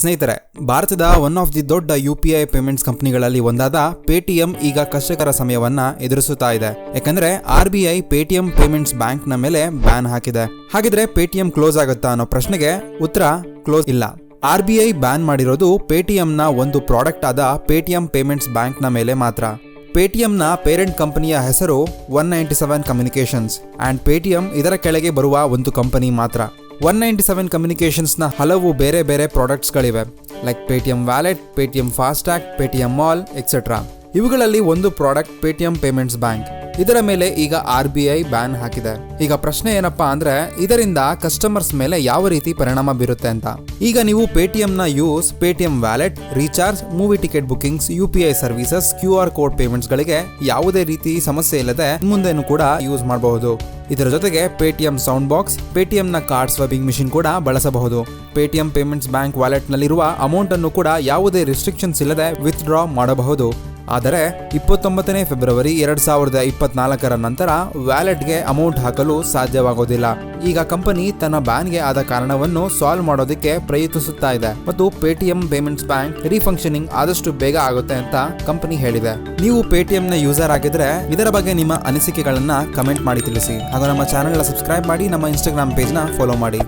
ಸ್ನೇಹಿತರೆ, ಭಾರತದ one of the ದೊಡ್ಡ ಯು ಪಿ ಐ ಪೇಮೆಂಟ್ಸ್ ಕಂಪನಿಗಳಲ್ಲಿ ಒಂದಾದ ಪೇಟಿಎಂ ಈಗ ಕಷ್ಟಕರ ಸಮಯವನ್ನ ಎದುರಿಸುತ್ತಾ ಇದೆ. ಯಾಕಂದ್ರೆ R B I Paytm payments ಬ್ಯಾಂಕ್ನ ಮೇಲೆ ಬ್ಯಾನ್ ಹಾಕಿದೆ. ಹಾಗಿದ್ರೆ ಪೇಟಿಎಂ ಕ್ಲೋಸ್ ಆಗುತ್ತಾ ಅನ್ನೋ ಪ್ರಶ್ನೆಗೆ ಉತ್ತರ ಕ್ಲೋಸ್ ಇಲ್ಲ. ಆರ್ ಬಿ ಐ ಬ್ಯಾನ್ ಮಾಡಿರೋದು ಪೇಟಿಎಂನ ಒಂದು ಪ್ರಾಡಕ್ಟ್ ಆದ ಪೇಟಿಎಂ ಪೇಮೆಂಟ್ಸ್ ಬ್ಯಾಂಕ್ನ ಮೇಲೆ ಮಾತ್ರ. ಪೇಟಿಎಂನ ಪೇರೆಂಟ್ ಕಂಪನಿಯ ಹೆಸರು one ninety seven communications and Paytm ಇದರ ಕೆಳಗೆ ಬರುವ ಒಂದು ಕಂಪನಿ ಮಾತ್ರ. ಒನ್ ನೈಂಟಿ ಸೆವೆನ್ ಕಮ್ಯುನಿಕೇಷನ್ಸ್ನ ಹಲವು ಬೇರೆ ಬೇರೆ ಪ್ರಾಡಕ್ಟ್ಸ್ಗಳಿವೆ like Paytm wallet Paytm FASTag Paytm mall etcetera ಇವುಗಳಲ್ಲಿ ಒಂದು ಪ್ರಾಡಕ್ಟ್ ಪೇಟಿಎಂ ಪೇಮೆಂಟ್ಸ್ ಬ್ಯಾಂಕ್ ಇದರ ಮೇಲೆ ಈಗ ಆರ್ ಬಿ ಐ ಬ್ಯಾನ್ ಹಾಕಿದೆ. ಈಗ ಪ್ರಶ್ನೆ ಏನಪ್ಪಾ ಅಂದ್ರೆ, ಇದರಿಂದ ಕಸ್ಟಮರ್ಸ್ ಮೇಲೆ ಯಾವ ರೀತಿ ಪರಿಣಾಮ ಬೀರುತ್ತೆ ಅಂತ. ಈಗ ನೀವು ಪೇಟಿಎಂ ನ use Paytm wallet recharge movie ticket bookings U P I services Q R code payments ಗಳಿಗೆ ಯಾವುದೇ ರೀತಿ ಸಮಸ್ಯೆ ಇಲ್ಲದೆ ಮುಂದೆನೂ ಕೂಡ ಯೂಸ್ ಮಾಡಬಹುದು. ಇದರ ಜೊತೆಗೆ ಪೇಟಿಎಂ ಸೌಂಡ್ ಬಾಕ್ಸ್ ಪೇಟಿಎಂನ ಕಾರ್ಡ್ ಸ್ವಬಿಂಗ್ ಮಿಷಿನ್ ಕೂಡ ಬಳಸಬಹುದು. ಪೇಟಿಎಂ ಪೇಮೆಂಟ್ಸ್ ಬ್ಯಾಂಕ್ ವ್ಯಾಲೆಟ್ನಲ್ಲಿರುವ ಅಮೌಂಟ್ ಅನ್ನು ಕೂಡ ಯಾವುದೇ ರಿಸ್ಟ್ರಿಕ್ಷನ್ಸ್ ಇಲ್ಲದೆ ವಿತ್ಡ್ರಾ ಮಾಡಬಹುದು. ಆದರೆ ಇಪ್ಪತ್ತೊಂಬತ್ತನೇ ಫೆಬ್ರವರಿ ಎರಡ್ ಸಾವಿರದ ಇಪ್ಪತ್ನಾಲ್ಕರ ನಂತರ ವ್ಯಾಲೆಟ್ಗೆ ಅಮೌಂಟ್ ಹಾಕಲು ಸಾಧ್ಯವಾಗೋದಿಲ್ಲ. ಈಗ ಕಂಪನಿ ತನ್ನ ಬ್ಯಾನ್ಗೆ ಆದ ಕಾರಣವನ್ನು ಸಾಲ್ವ್ ಮಾಡೋದಕ್ಕೆ ಪ್ರಯತ್ನಿಸುತ್ತಾ ಇದೆ ಮತ್ತು ಪೇಟಿಎಂ ಪೇಮೆಂಟ್ಸ್ ಬ್ಯಾಂಕ್ ರೀಫಂಕ್ಷನಿಂಗ್ ಆದಷ್ಟು ಬೇಗ ಆಗುತ್ತೆ ಅಂತ ಕಂಪನಿ ಹೇಳಿದೆ. ನೀವು ಪೇಟಿಎಂ ನ ಯೂಸರ್ ಆಗಿದ್ರೆ ಇದರ ಬಗ್ಗೆ ನಿಮ್ಮ ಅನಿಸಿಕೆಗಳನ್ನ ಕಮೆಂಟ್ ಮಾಡಿ ತಿಳಿಸಿ. ಹಾಗೂ ನಮ್ಮ ಚಾನೆಲ್ ಸಬ್ಸ್ಕ್ರೈಬ್ ಮಾಡಿ ನಮ್ಮ ಇನ್ಸ್ಟಾಗ್ರಾಮ್ ಪೇಜ್ನ ಫಾಲೋ ಮಾಡು.